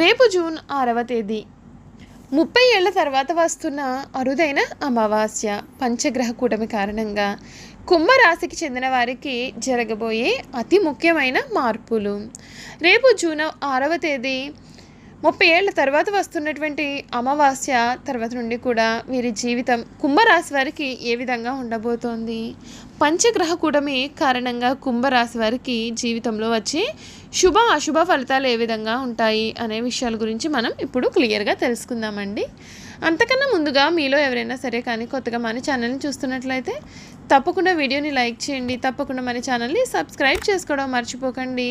రేపు జూన్ ఆరవ తేదీ. ముప్పై ఏళ్ళ తర్వాత వస్తున్న అరుదైన అమావాస్య పంచగ్రహ కూటమి కారణంగా కుంభరాశికి చెందిన వారికి జరగబోయే అతి ముఖ్యమైన మార్పులు. రేపు జూన్ ఆరవ తేదీ ముప్పై ఏళ్ళ తర్వాత వస్తున్నటువంటి అమావాస్య తర్వాత నుండి కూడా వీరి జీవితం కుంభరాశి వారికి ఏ విధంగా ఉండబోతోంది? పంచగ్రహ కూటమి కారణంగా కుంభరాశి వారికి జీవితంలో వచ్చే శుభ అశుభ ఫలితాలు ఏ విధంగా ఉంటాయి అనే విషయాల గురించి మనం ఇప్పుడు క్లియర్గా తెలుసుకుందామండి. అంతకన్నా ముందుగా మీలో ఎవరైనా సరే కానీ కొత్తగా మన ఛానల్ని చూస్తున్నట్లయితే తప్పకుండా వీడియోని లైక్ చేయండి. తప్పకుండా మన ఛానల్ని సబ్స్క్రైబ్ చేసుకోవడం మర్చిపోకండి.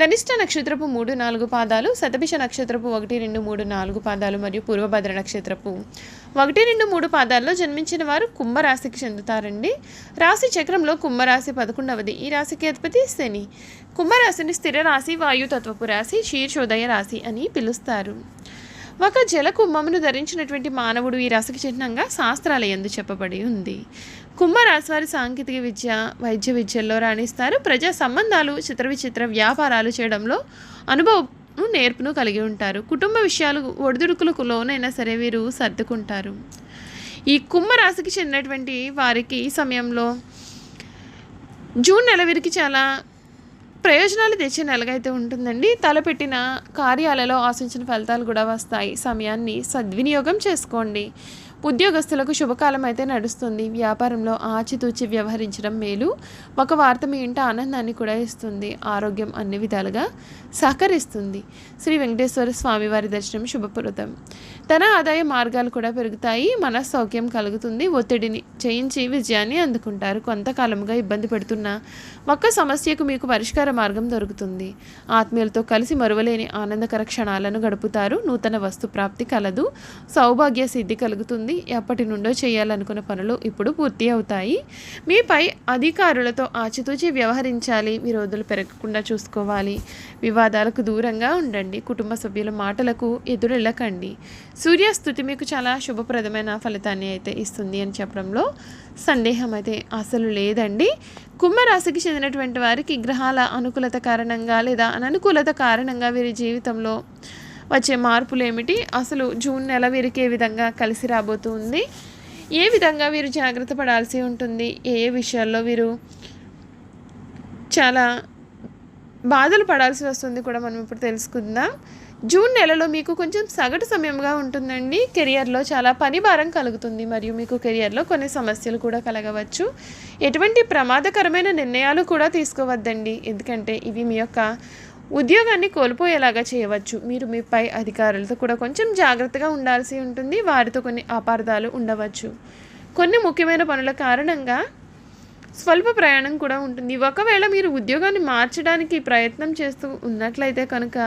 ధనిష్ట నక్షత్రపు మూడు నాలుగు పాదాలు శతభిష నక్షత్రపు ఒకటి రెండు మూడు నాలుగు పాదాలు మరియు పూర్వభద్ర నక్షత్రపు ఒకటి రెండు మూడు పాదాల్లో జన్మించిన వారు కుంభరాశికి చెందుతారండి. రాశి చక్రంలో కుంభరాశి పదకొండవది. ఈ రాశికి అధిపతి శని. కుంభరాశిని స్థిర రాశి వాయుతత్వపు రాశి శీర్షోదయ రాశి అని పిలుస్తారు. ఒక జలకుంభమును ధరించినటువంటి మానవుడు ఈ రాశికి చిహ్నంగా శాస్త్రాల ఎందు చెప్పబడి ఉంది. కుంభరాశి వారి సాంకేతిక విద్య వైద్య విద్యల్లో రాణిస్తారు. ప్రజా సంబంధాలు చిత్ర విచిత్ర వ్యాపారాలు చేయడంలో అనుభవం నేర్పును కలిగి ఉంటారు. కుటుంబ విషయాలు ఒడిదుడుకులకు లోనైనా సరే వీరు సర్దుకుంటారు. ఈ కుంభరాశికి చెందినటువంటి వారికి ఈ సమయంలో జూన్ నెల వీరికి చాలా ప్రయోజనాలు తెచ్చే నెలగైతే ఉంటుందండి. తలపెట్టిన కార్యాలలో ఆశించిన ఫలితాలు కూడా వస్తాయి. సమయాన్ని సద్వినియోగం చేసుకోండి. ఉద్యోగస్తులకు శుభకాలం అయితే నడుస్తుంది. వ్యాపారంలో ఆచితూచి వ్యవహరించడం మేలు. ఒక వార్త మీ ఇంట ఆనందాన్ని కూడా ఇస్తుంది. ఆరోగ్యం అన్ని విధాలుగా సహకరిస్తుంది. శ్రీ వెంకటేశ్వర స్వామి వారి దర్శనం శుభప్రదం. ధన ఆదాయ మార్గాలు కూడా పెరుగుతాయి. మనస్సౌక్యం కలుగుతుంది. ఒత్తిడిని చేయించి విజయాన్ని అందుకుంటారు. కొంతకాలంగా ఇబ్బంది పెడుతున్న ఒక్క సమస్యకు మీకు పరిష్కార మార్గం దొరుకుతుంది. ఆత్మీయులతో కలిసి మరువలేని ఆనందకర క్షణాలను గడుపుతారు. నూతన వస్తు ప్రాప్తి కలదు. సౌభాగ్య సిద్ధి కలుగుతుంది. ఎప్పటి నుండో చేయాలనుకున్న పనులు ఇప్పుడు పూర్తి అవుతాయి. మీపై అధికారులతో ఆచితూచి వ్యవహరించాలి. విరోధులు పెరగకుండా చూసుకోవాలి. వివాదాలకు దూరంగా ఉండండి. కుటుంబ సభ్యుల మాటలకు ఎదురెళ్ళకండి. సూర్యస్థుతి మీకు చాలా శుభప్రదమైన ఫలితాన్ని అయితే ఇస్తుంది అని చెప్పడంలో సందేహం అయితే అసలు లేదండి. కుంభరాశికి చెందినటువంటి వారికి గ్రహాల అనుకూలత కారణంగా లేదా అననుకూలత కారణంగా వీరి జీవితంలో వచ్చే మార్పులు ఏమిటి? అసలు జూన్ నెల వీరికి ఏ విధంగా కలిసి రాబోతుంది? ఏ విధంగా వీరు జాగ్రత్త పడాల్సి ఉంటుంది? ఏ ఏ విషయాల్లో వీరు చాలా బాధలు పడాల్సి వస్తుంది కూడా మనం ఇప్పుడు తెలుసుకుందాం. జూన్ నెలలో మీకు కొంచెం సగటు సమయంగా ఉంటుందండి. కెరియర్లో చాలా పని భారం కలుగుతుంది. మరియు మీకు కెరియర్లో కొన్ని సమస్యలు కూడా కలగవచ్చు. ఎటువంటి ప్రమాదకరమైన నిర్ణయాలు కూడా తీసుకోవద్దండి. ఎందుకంటే ఇవి మీ యొక్క ఉద్యోగాన్ని కోల్పోయేలాగా చేయవచ్చు. మీరు మీ పై అధికారులతో కూడా కొంచెం జాగ్రత్తగా ఉండాల్సి ఉంటుంది. వారితో కొన్ని అపార్థాలు ఉండవచ్చు. కొన్ని ముఖ్యమైన పనుల కారణంగా స్వల్ప ప్రయాణం కూడా ఉంటుంది. ఒకవేళ మీరు ఉద్యోగాన్ని మార్చడానికి ప్రయత్నం చేస్తూ ఉన్నట్లయితే కనుక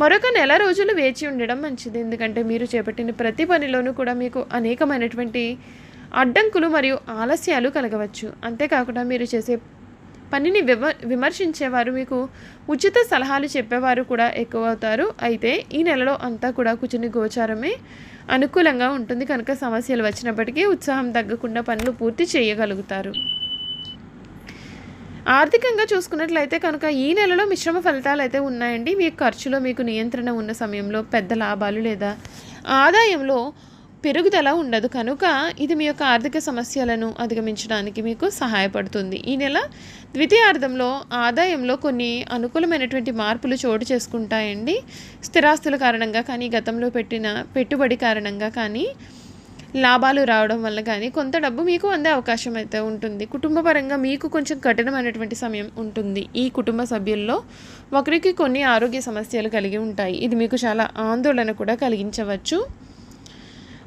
మరొక నెల రోజులు వేచి ఉండడం మంచిది. ఎందుకంటే మీరు చేపట్టిన ప్రతి పనిలోనూ కూడా మీకు అనేకమైనటువంటి అడ్డంకులు మరియు ఆలస్యాలు కలగవచ్చు. అంతేకాకుండా మీరు చేసే పనిని విమ విమర్శించేవారు మీకు ఉచిత సలహాలు చెప్పేవారు కూడా ఎక్కువ అవుతారు అయితే ఈ నెలలో అంతా కూడా కూర్చుని గోచారమే అనుకూలంగా ఉంటుంది. కనుక సమస్యలు వచ్చినప్పటికీ ఉత్సాహం తగ్గకుండా పనులు పూర్తి చేయగలుగుతారు. ఆర్థికంగా చూసుకున్నట్లయితే కనుక ఈ నెలలో మిశ్రమ ఫలితాలు అయితే ఉన్నాయండి. మీ ఖర్చులో మీకు నియంత్రణ ఉన్న సమయంలో పెద్ద లాభాలు లేదా ఆదాయంలో పెరుగుదల ఉండదు. కనుక ఇది మీ యొక్క ఆర్థిక సమస్యలను అధిగమించడానికి మీకు సహాయపడుతుంది. ఈ నెల ద్వితీయార్థంలో ఆదాయంలో కొన్ని అనుకూలమైనటువంటి మార్పులు చోటు చేసుకుంటాయండి. స్థిరాస్తుల కారణంగా కానీ గతంలో పెట్టిన పెట్టుబడి కారణంగా కానీ లాభాలు రావడం వల్ల కానీ కొంత డబ్బు మీకు అందే అవకాశం అయితే ఉంటుంది. కుటుంబపరంగా మీకు కొంచెం కఠినమైనటువంటి సమయం ఉంటుంది. ఈ కుటుంబ సభ్యుల్లో ఒకరికి కొన్ని ఆరోగ్య సమస్యలు కలిగి ఉంటాయి. ఇది మీకు చాలా ఆందోళన కూడా కలిగించవచ్చు.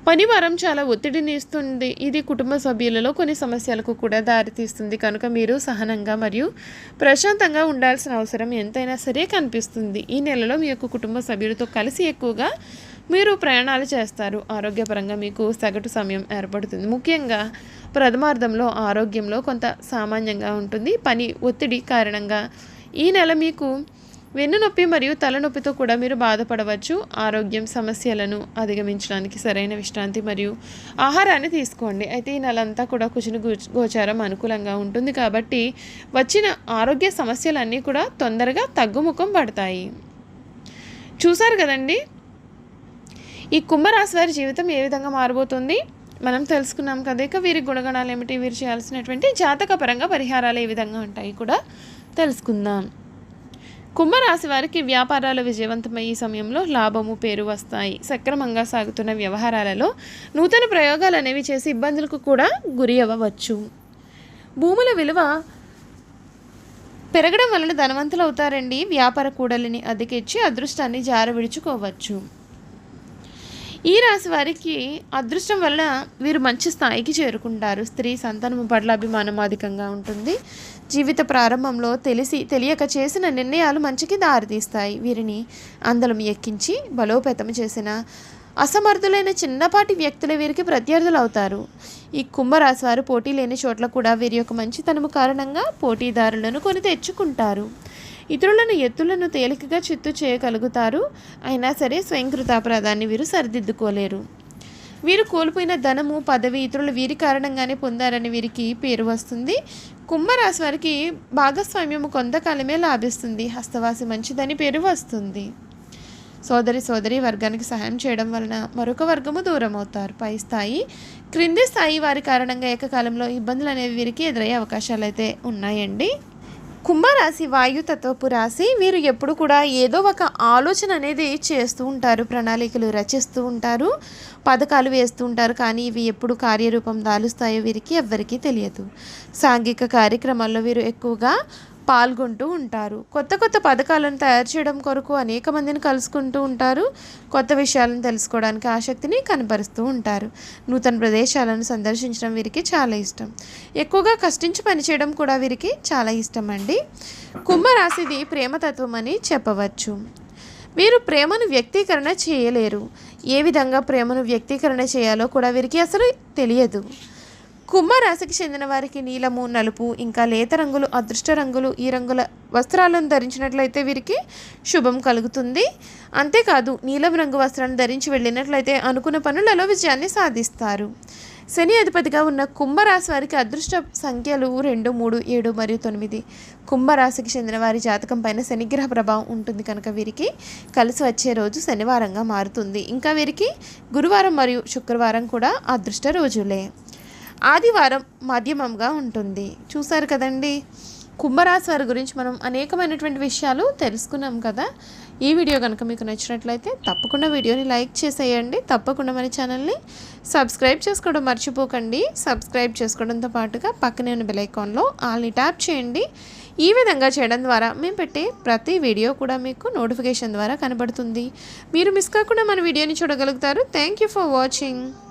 పని వారం చాలా ఒత్తిడిని ఇస్తుంది. ఇది కుటుంబ సభ్యులలో కొన్ని సమస్యలకు కూడా దారితీస్తుంది. కనుక మీరు సహనంగా మరియు ప్రశాంతంగా ఉండాల్సిన అవసరం ఎంతైనా సరే కనిపిస్తుంది. ఈ నెలలో మీ యొక్క కుటుంబ సభ్యులతో కలిసి ఎక్కువగా మీరు ప్రయాణాలు చేస్తారు. ఆరోగ్యపరంగా మీకు సగటు సమయం ఏర్పడుతుంది. ముఖ్యంగా ప్రథమార్థంలో ఆరోగ్యంలో కొంత సామాన్యంగా ఉంటుంది. పని ఒత్తిడి కారణంగా ఈ నెల మీకు వెన్నునొప్పి మరియు తలనొప్పితో కూడా మీరు బాధపడవచ్చు. ఆరోగ్యం సమస్యలను అధిగమించడానికి సరైన విశ్రాంతి మరియు ఆహారాన్ని తీసుకోండి. అయితే ఈ నెలంతా కూడా కుజుని గోచ- గోచారం అనుకూలంగా ఉంటుంది కాబట్టి వచ్చిన ఆరోగ్య సమస్యలన్నీ కూడా తొందరగా తగ్గుముఖం పడతాయి. చూసారు కదండి? ఈ కుంభరాశి వారి జీవితం ఏ విధంగా మారబోతుంది? మనం తెలుసుకున్నాం కదా ఇక వీరి గుణగణాలు ఏమిటి? వీరు చేయాల్సినటువంటి జాతక పరంగా పరిహారాలు ఏ విధంగా ఉంటాయి కూడా తెలుసుకుందాం. కుంభరాశి వారికి వ్యాపారాలు విజయవంతమై ఈ సమయంలో లాభము పేరు వస్తాయి. సక్రమంగా సాగుతున్న వ్యవహారాలలో నూతన ప్రయోగాలు అనేవి చేసి ఇబ్బందులకు కూడా గురి అవ్వవచ్చు. భూముల విలువ పెరగడం వలన ధనవంతులు అవుతారండి. వ్యాపార కూడలిని అద్దెకిచ్చి అదృష్టాన్ని జార విడుచుకోవచ్చు ఈ రాశి వారికి అదృష్టం వల్ల వీరు మంచి స్థాయికి చేరుకుంటారు. స్త్రీ సంతానము పట్ల అభిమానం అధికంగా ఉంటుంది. జీవిత ప్రారంభంలో తెలిసి తెలియక చేసిన నిర్ణయాలు మంచికి దారితీస్తాయి. వీరిని అందలం ఎక్కించి బలోపేతం చేసిన అసమర్థులైన చిన్నపాటి వ్యక్తులు వీరికి ప్రత్యర్థులు అవుతారు ఈ కుంభరాశి వారు పోటీ లేని చోట్ల కూడా వీరి యొక్క మంచితనము కారణంగా పోటీదారులను కొని తెచ్చుకుంటారు. ఇతరులను ఎత్తులను తేలికగా చిత్తు చేయగలుగుతారు. అయినా సరే స్వయంకృతాపరాధాన్ని వీరు సరిదిద్దుకోలేరు. వీరు కోల్పోయిన ధనము పదవి ఇతరులు వీరి కారణంగానే పొందారని వీరికి పేరు వస్తుంది. కుంభరాశి వారికి భాగస్వామ్యము కొంతకాలమే లాభిస్తుంది. హస్తవాసి మంచిదని పేరు వస్తుంది. సోదరి సోదరి వర్గానికి సహాయం చేయడం వలన మరొక వర్గము దూరం అవుతారు పై స్థాయి క్రింది స్థాయి వారి కారణంగా ఏకకాలంలో ఇబ్బందులు అనేవి వీరికి ఎదురయ్యే అవకాశాలు అయితే ఉన్నాయండి. కుంభరాశి వాయుతత్వపు రాశి వీరు ఎప్పుడు కూడా ఏదో ఒక ఆలోచన అనేది చేస్తూ ఉంటారు ప్రణాళికలు రచిస్తూ ఉంటారు పథకాలు వేస్తూ ఉంటారు కానీ ఇవి ఎప్పుడు కార్యరూపం దాలుస్తాయో వీరికి ఎవ్వరికీ తెలియదు. సాంఘిక కార్యక్రమాల్లో వీరు ఎక్కువగా పాల్గొంటూ ఉంటారు. కొత్త కొత్త పథకాలను తయారు చేయడం కొరకు అనేక మందిని కలుసుకుంటూ ఉంటారు. కొత్త విషయాలను తెలుసుకోవడానికి ఆసక్తిని కనపరుస్తూ ఉంటారు. నూతన ప్రదేశాలను సందర్శించడం వీరికి చాలా ఇష్టం. ఎక్కువగా కష్టించి పనిచేయడం కూడా వీరికి చాలా ఇష్టం అండి కుంభరాశిది ప్రేమతత్వం అని చెప్పవచ్చు. వీరు ప్రేమను వ్యక్తీకరణ చేయలేరు. ఏ విధంగా ప్రేమను వ్యక్తీకరణ చేయాలో కూడా వీరికి అసలు తెలియదు. కుంభరాశికి చెందిన వారికి నీలము నలుపు ఇంకా లేత రంగులు అదృష్ట రంగులు ఈ రంగుల వస్త్రాలను ధరించినట్లయితే వీరికి శుభం కలుగుతుంది. అంతేకాదు నీలం రంగు వస్త్రాన్ని ధరించి వెళ్ళినట్లయితే అనుకున్న పనులలో విజయాన్ని సాధిస్తారు. శని అధిపతిగా ఉన్న కుంభరాశి వారికి అదృష్ట సంఖ్యలు రెండు మూడు ఏడు మరియు తొమ్మిది. కుంభరాశికి చెందిన వారి జాతకం పైన శనిగ్రహ ప్రభావం ఉంటుంది కనుక వీరికి కలిసి వచ్చే రోజు శనివారంగా మారుతుంది. ఇంకా వీరికి గురువారం మరియు శుక్రవారం కూడా అదృష్ట రోజులే. ఆదివారం మాధ్యమంగా ఉంటుంది. చూసారు కదండి? కుంభరాశి వారి గురించి మనం అనేకమైనటువంటి విషయాలు తెలుసుకున్నాం కదా? ఈ వీడియో కనుక మీకు నచ్చినట్లయితే తప్పకుండా వీడియోని లైక్ చేసేయండి. తప్పకుండా మన ఛానల్ని సబ్స్క్రైబ్ చేసుకోవడం మర్చిపోకండి. సబ్స్క్రైబ్ చేసుకోవడంతో పాటుగా పక్కనే ఉన్న బెలైకాన్లో ఆల్ని ట్యాప్ చేయండి. ఈ విధంగా చేయడం ద్వారా మేము పెట్టే ప్రతి వీడియో కూడా మీకు నోటిఫికేషన్ ద్వారా కనబడుతుంది. మీరు మిస్ కాకుండా మన వీడియోని చూడగలుగుతారు. Thank you for watching.